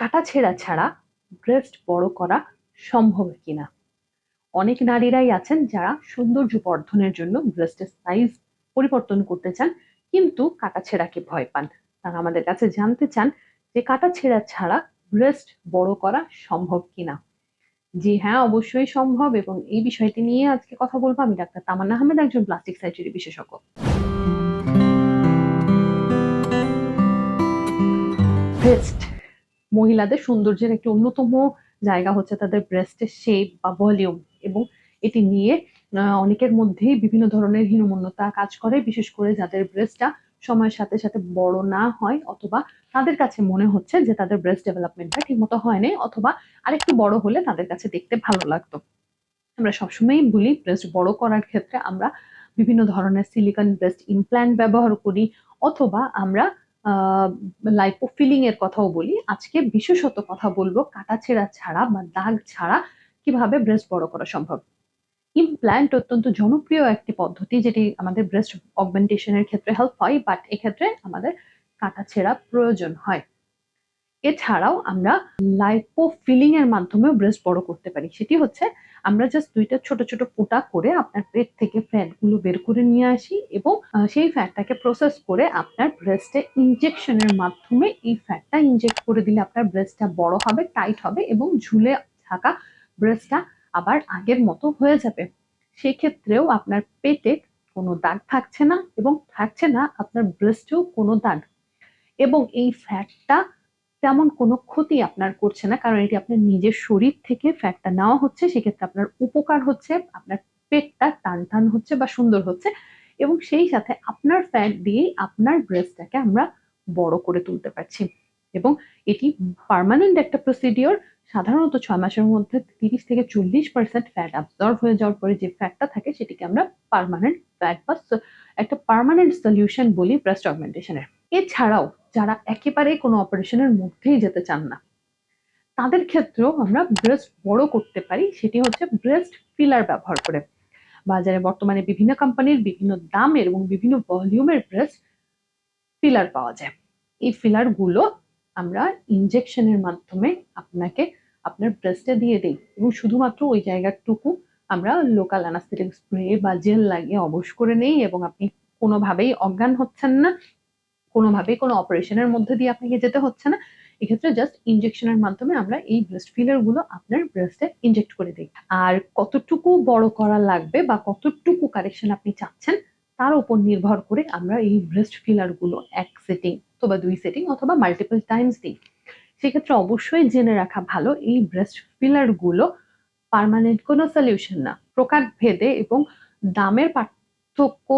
কাটা ছেঁড়া ছাড়া ব্রেস্ট বড় করা সম্ভব কিনা? অনেক নারীরাই আছেন যারা সৌন্দর্য বর্ধনের জন্য ব্রেস্টের সাইজ পরিবর্তন করতে চান, কিন্তু কাটা ছেঁড়াকে ভয় পান। তারা আমাদের কাছে জানতে চান যে কাটা ছেঁড়া ছাড়া ব্রেস্ট বড় করা সম্ভব কিনা। জি হ্যাঁ অবশ্যই সম্ভব এবং এই বিষয়টি নিয়ে আজকে কথা বলব আমি ডাক্তার তামান্না আহমেদ, একজন প্লাস্টিক সার্জারি বিশেষজ্ঞ। ব্রেস্ট মহিলাদের সৌন্দর্যের একটি অন্যতম জায়গা হচ্ছে তাদের ব্রেস্টের শেপ বা ভলিউম এবং এটি নিয়ে অনেকের মধ্যেই বিভিন্ন ধরনের হীনমন্যতা কাজ করে, বিশেষ করে যাদের ব্রেস্টটা সময়ের সাথে সাথে বড় না হয় অথবা তাদের কাছে মনে হচ্ছে যে তাদের ব্রেস্ট ডেভেলপমেন্টটা ঠিকমতো হয়নি অথবা আরেকটু বড় হলে তাদের কাছে দেখতে ভালো লাগতো। আমরা সবসময়ই বলি ব্রেস্ট বড় করার ক্ষেত্রে আমরা বিভিন্ন ধরনের সিলিকন ব্রেস্ট ইমপ্ল্যান্ট ব্যবহার করি অথবা আমরা লাইপোফিলিং এর কথাও বলি। আজকে বিশেষত কথা বলব কাটাছেঁড়া ছাড়া বা দাগ ছাড়া কীভাবে ব্রেস্ট বড় করা সম্ভব। ইমপ্ল্যান্ট অত্যন্ত জনপ্রিয় একটি পদ্ধতি যেটি আমাদের ব্রেস্ট অগমেন্টেশনের ক্ষেত্রে হেল্প হয় বাট এক্ষেত্রে আমাদের কাটাছেঁড়া প্রয়োজন হয়। এছাড়াও আমরা লাইপোফিলিং এর মাধ্যমেও ব্রেস্ট বড় করতে পারি। সেটি হচ্ছে আমরা জাস্ট দুইটা ছোট ছোট ফোঁটা করে আপনার পেট থেকে ফ্যাটগুলো বের করে নিয়ে আসি এবং সেই ফ্যাটটাকে প্রসেস করে আপনার ব্রেস্টে ইনজেকশনের মাধ্যমে এই ফ্যাটটা ইনজেক্ট করে দিলে আপনার ব্রেস্টটা বড় হবে টাইট হবে এবং ঝুলে থাকা ব্রেস্টটা আবার আগের মতো হয়ে যাবে। সেক্ষেত্রেও আপনার পেটে কোনো দাগ থাকছে না এবং থাকছে না, আপনার ব্রেস্টেও কোনো দাগ। এবং এই ফ্যাটটা তেমন কোনো ক্ষতি আপনার করছে না, কারণ এটি আপনার নিজের শরীর থেকে ফ্যাটটা নেওয়া হচ্ছে, সেক্ষেত্রে আপনার উপকার হচ্ছে, আপনার পেটটা টান টান হচ্ছে বা সুন্দর হচ্ছে এবং সেই সাথে আপনার ফ্যাট দিয়েই আপনার ব্রেস্টটাকে আমরা বড় করে তুলতে পারছি এবং এটি পার্মানেন্ট একটা প্রসিডিওর সাধারণত ছয় মাসের মধ্যে তিরিশ থেকে চল্লিশ পার্সেন্ট ফ্যাট অ্যাবজর্ব হয়ে যাওয়ার পরে যে ফ্যাটটা থাকে সেটিকে আমরা পার্মানেন্ট ফ্যাট বা একটা পার্মানেন্ট সলিউশন বলি ব্রেস্ট অগমেন্টেশনের এছাড়াও যারা একেবারে কোনো অপারেশনের মধ্যেই যেতে চান না। তাদের ক্ষেত্রেও আমরা ব্রেস্ট বড় করতে পারি, সেটি হচ্ছে ব্রেস্ট ফিলার ব্যবহার করে। বাজারে বর্তমানে বিভিন্ন কোম্পানির বিভিন্ন দামের এবং বিভিন্ন ভলিউমের ব্রেস্ট ফিলার পাওয়া যায়। এই ফিলারগুলো আমরা ইনজেকশনের মাধ্যমে আপনাকে আপনার ব্রেস্টে দিয়ে দিই এবং শুধুমাত্র ওই জায়গাটুকু আমরা লোকাল অ্যানাস্থেটিক স্প্রে বা জেল লাগিয়ে অবশ করে নেই এবং আপনি কোনোভাবেই অজ্ঞান হচ্ছেন না। কোনোভাবেই কোনো অপারেশনের মধ্যে দিয়ে আপনাকে যেতে হচ্ছে না। এক্ষেত্রে জাস্ট ইনজেকশনের মাধ্যমে আমরা এই ব্রেস্ট ফিলারগুলো আপনার ব্রেস্টে ইনজেক্ট করে দিই আর কতটুকু বড় করা লাগবে বা কতটুকু কারেকশন আপনি চাচ্ছেন, তার উপর নির্ভর করে আমরা এই ব্রেস্ট ফিলারগুলো এক সেটিং অথবা দুই সেটিং অথবা মাল্টিপল টাইমস দিই। সেক্ষেত্রে অবশ্যই জেনে রাখা ভালো, এই ব্রেস্ট ফিলারগুলো পার্মানেন্ট কোনো সলিউশন না। প্রকার ভেদে এবং দামের পার্থক্য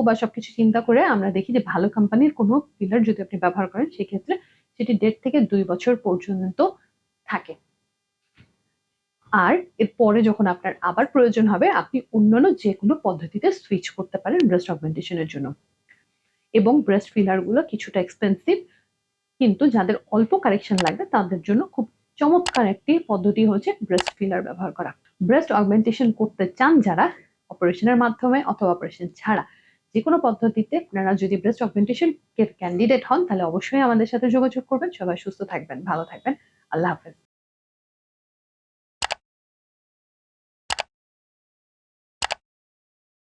বা সবকিছু চিন্তা করে আমরা দেখি যে ভালো কোম্পানির কোনো ফিলার যদি আপনি ব্যবহার করেন, সেক্ষেত্রে সেটি দেড় থেকে দুই বছর পর্যন্ত থাকে। আর এরপরে যখন আপনার আবার প্রয়োজন হবে, আপনি অন্যান্য যে কোনো পদ্ধতিতে সুইচ করতে পারেন ব্রেস্ট অগমেন্টেশনের জন্য। এবং ব্রেস্ট ফিলারগুলো কিছুটা এক্সপেন্সিভ কিন্তু যাদের অল্প কারেকশন লাগবে, তাদের জন্য খুব চমৎকার একটি পদ্ধতি হচ্ছে ব্রেস্ট ফিলার ব্যবহার করা। ব্রেস্ট অগমেন্টেশন করতে চান যারা অপারেশনের মাধ্যমে অথবা অপারেশন ছাড়া যে কোনো পদ্ধতিতে আপনারা যদি ব্রেস্ট অগমেন্টেশন ক্যান্ডিডেট হন, তাহলে অবশ্যই আমাদের সাথে যোগাযোগ করবেন। সবাই সুস্থ থাকবেন, ভালো থাকবেন। আল্লাহ হাফেজ।